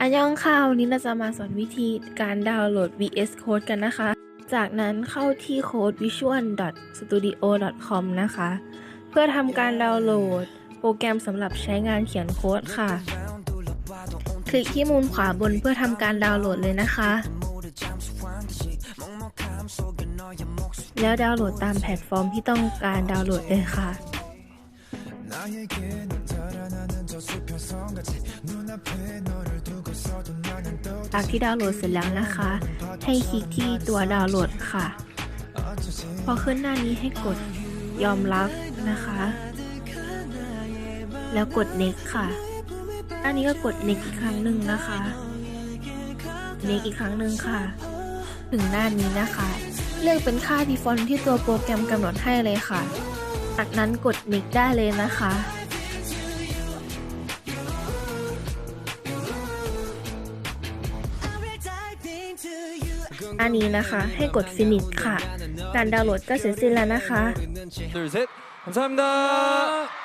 อันยองค่ะวันนี้เราจะมาสอนวิธีการดาวน์โหลด VS Code กันนะคะ จากนั้นเข้าที่โค้ด visual.studio.com นะคะ เพื่อทำการดาวน์โหลด โปรแกรมสำหรับใช้งานเขียนโค้ดค่ะ คลิกที่มุมขวาบนเพื่อทำการดาวน์โหลดเลยนะคะ แล้วดาวน์โหลดตามแพลตฟอร์มที่ต้องการดาวน์โหลดเลยค่ะ จากที่ดาวน์โหลดเสร็จแล้วนะคะ ให้คลิกที่ตัวดาวน์โหลดค่ะ พอขึ้นหน้านี้ให้กดยอมรับนะคะ แล้วกด next ค่ะหน้านี้ก็กด next อีกครั้งหนึ่งนะคะ next อีกครั้งหนึ่งค่ะ ถึงหน้านี้นะคะ เลือกเป็นค่า default ที่ตัวโปรแกรมกำหนดให้เลยค่ะ จากนั้นกด next ได้เลยนะคะ อันนี้นะคะ ให้กด finish ค่ะ การดาวน์โหลดก็เสร็จสิ้นแล้วนะคะ 둘, 셋. 감사합니다.